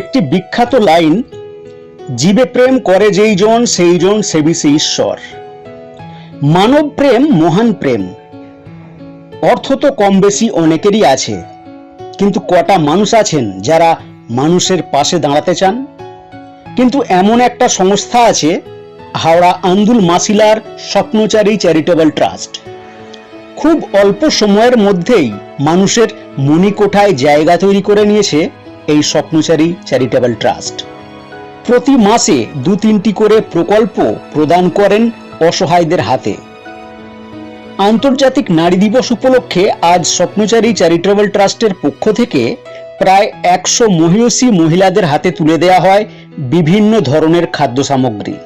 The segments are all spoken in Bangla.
একটি বিখ্যাত লাইন, জীবে প্রেম করে যেই জন, সেই জন সেবিসে ঈশ্বর। মানব প্রেম মহান প্রেম। অর্থ তো কম বেশি অনেকেরই আছে, কিন্তু কটা মানুষ আছেন যারা মানুষের পাশে দাঁড়াতে চান? কিন্তু এমন একটা সংস্থা আছে, হাওড়া আন্দুল মাসিলার স্বপ্নচারী চ্যারিটেবল ট্রাস্ট। খুব অল্প সময়ের মধ্যেই মানুষের মণিকোঠায় জায়গা তৈরি করে নিয়েছে এই স্বপ্নচারী চ্যারিটেবল ট্রাস্ট প্রতি মাসে দু তিনটি করে প্রকল্প প্রদান করেন অসহায়দের হাতে। আন্তর্জাতিক নারী দিবস উপলক্ষে আজ স্বপ্নচারী চ্যারিটেবল ট্রাস্টের পক্ষ থেকে প্রায় একশো মহিষী মহিলাদের হাতে তুলে দেওয়া হয় বিভিন্ন ধরনের খাদ্য সামগ্রী।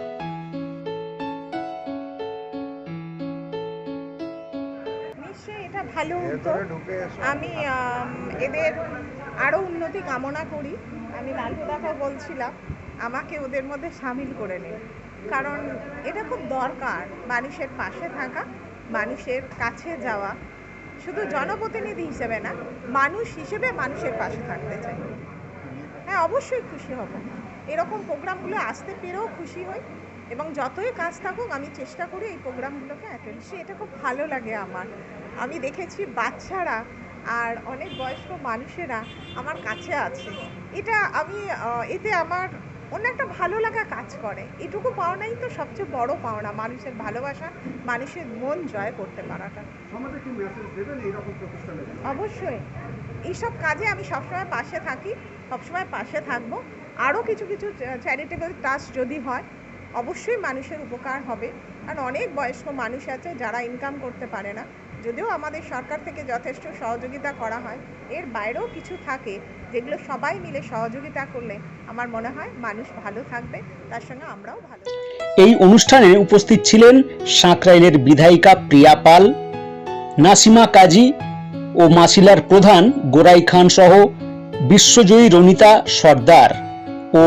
আমি, এদের আরও উন্নতি কামনা করি। আমি লালটুদাকে বলছিলাম, আমাকে ওদের মধ্যে সামিল করে নিন কারণ এটা খুব দরকার মানুষের পাশে থাকা, মানুষের কাছে যাওয়া। শুধু জনপ্রতিনিধি হিসেবে না, মানুষ হিসেবে মানুষের পাশে থাকতে চাই। হ্যাঁ অবশ্যই খুশি হব। এরকম প্রোগ্রামগুলো আসতে পেরেও খুশি হই এবং যতই কাজ থাকুক, আমি চেষ্টা করি এই প্রোগ্রামগুলোকে অ্যাটেন্ড এটা খুব ভালো লাগে আমার। আমি দেখেছি বাচ্চারা আর অনেক বয়স্ক মানুষেরা আমার কাছে আছে। এটা আমি এতে আমার অন্য একটা ভালো লাগা কাজ করে। এটুকু পাওনাই তো সবচেয়ে বড় পাওনা মানুষের ভালোবাসা মানুষের মন জয় করতে পারাটা। অবশ্যই। এইসব কাজে আমি সবসময় পাশে থাকি সবসময় পাশে থাকব। আরও কিছু কিছু চ্যারিটেবল ট্রাস্ট যদি হয় অবশ্যই মানুষের উপকার হবে। কারণ অনেক বয়স্ক মানুষ আছে যারা ইনকাম করতে পারে না। যদিও আমাদের সরকার থেকে যথেষ্ট সহযোগিতা করা হয়, এর বাইরেও কিছু থাকে যেগুলো সবাই মিলে সহযোগিতা করলে আমার মনে হয় মানুষ ভালো থাকবে, তার সঙ্গে আমরাও ভালো এই অনুষ্ঠানে উপস্থিত ছিলেন সাঁকরাইলের বিধায়িকা প্রিয়া পাল, নাসিমা কাজী ও মাসিলার প্রধান গোরাই খান সহ বিশ্বজয়ী রনিতা সর্দার ও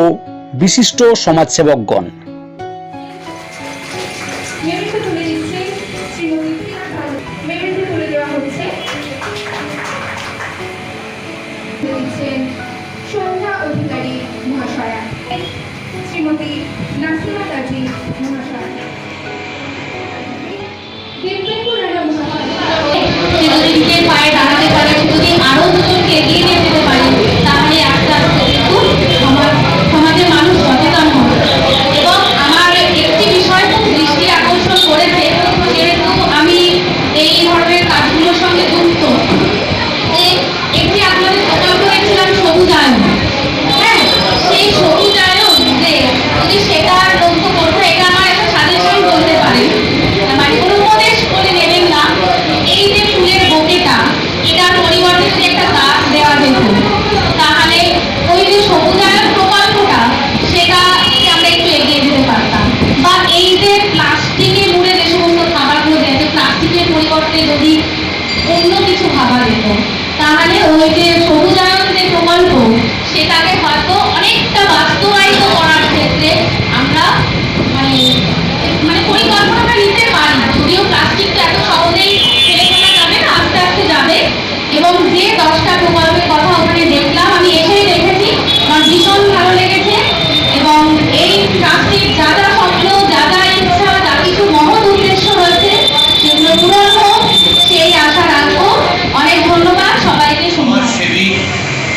বিশিষ্ট সমাজসেবকগণ। মেরুতে তুলে দিচ্ছে শ্রীমতী মেরুতে তুলে দেওয়া হচ্ছে দিচ্ছেন সন্ধ্যা অধিকারী মহাশয়া শ্রীমতী নাসিমা কাজী মহাশয়া দিব্যেন্দু রানা মহাশয়া পায়ে ভাবা যেত। তাহলে ওই যে সবুজায়ন যে প্রকল্প সেটাকে হয়তো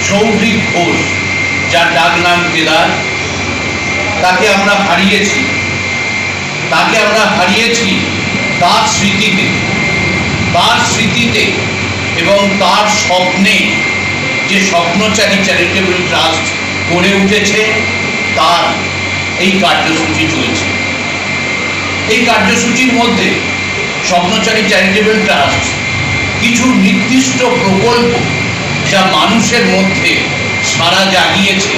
সৌভিক ঘোষ, যার ডাক নাম কেদার তাকে আমরা হারিয়েছি। তাকে আমরা হারিয়েছি তার স্মৃতিতে তার স্মৃতিতে এবং তার স্বপ্নে যে স্বপ্নচারী চ্যারিটেবল ট্রাস্ট গড়ে উঠেছে, তার এই কার্যসূচি চলছে। এই কার্যসূচির মধ্যে স্বপ্নচারী চ্যারিটেবল ট্রাস্ট কিছু নির্দিষ্ট প্রকল্প যা মানুষের মধ্যে সারা জাগিয়েছে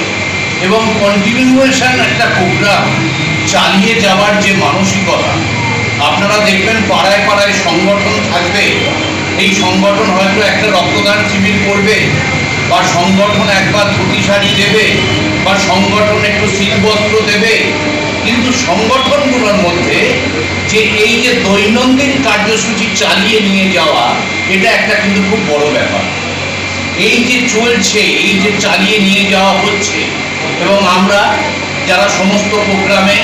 এবং কন্টিনিউয়েশন একটা প্রোগ্রাম চালিয়ে যাওয়ার যে মানসিকতা, আপনারা দেখবেন পাড়ায় পাড়ায় সংগঠন থাকবে। এই সংগঠন হয়তো একটা রক্তদান শিবির করবে বা সংগঠন একবার ধুতি শাড়ি দেবে বা সংগঠন একটু শীতবস্ত্র দেবে। কিন্তু সংগঠনগুলোর মধ্যে যে এই যে দৈনন্দিন কার্যসূচি চালিয়ে নিয়ে যাওয়া, এটা একটা কিন্তু খুব বড় ব্যাপার। এই যে চলছে, এই যে চালিয়ে নিয়ে যাওয়া হচ্ছে, এবং আমরা যারা সমস্ত প্রোগ্রামে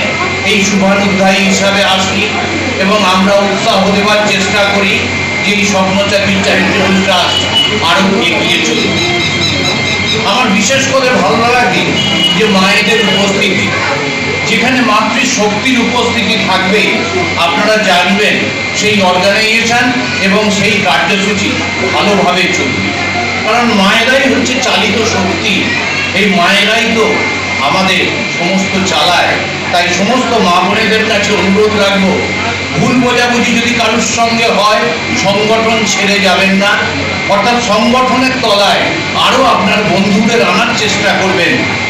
এই শুভানুধ্যায়ী হিসাবে আসি, এবং আমরা উৎসাহ দেওয়ার চেষ্টা করি যে এই স্বপ্নচারী চ্যারিটেবল ট্রাস্ট আরও এগিয়ে চলবে আমার বিশেষ করে ভালো লাগে যে মায়েদের উপস্থিতি। যেখানে মাতৃশক্তির উপস্থিতি থাকবে, আপনারা জানবেন, সেই অর্গানাইজেশন এবং সেই কার্যসূচি ভালোভাবে চলবে। কারণ মায়েরাই হচ্ছে চালিত শক্তি। এই মায়েরাই তো আমাদের সমস্ত চালায়। তাই সমস্ত মা বোনেদের কাছে অনুরোধ রাখব, ভুল বোঝাবুঝি যদি কারোর সঙ্গে হয়, সংগঠন ছেড়ে যাবেন না। অর্থাৎ সংগঠনের তলায় আরও আপনার বন্ধুদের আনার চেষ্টা করবেন।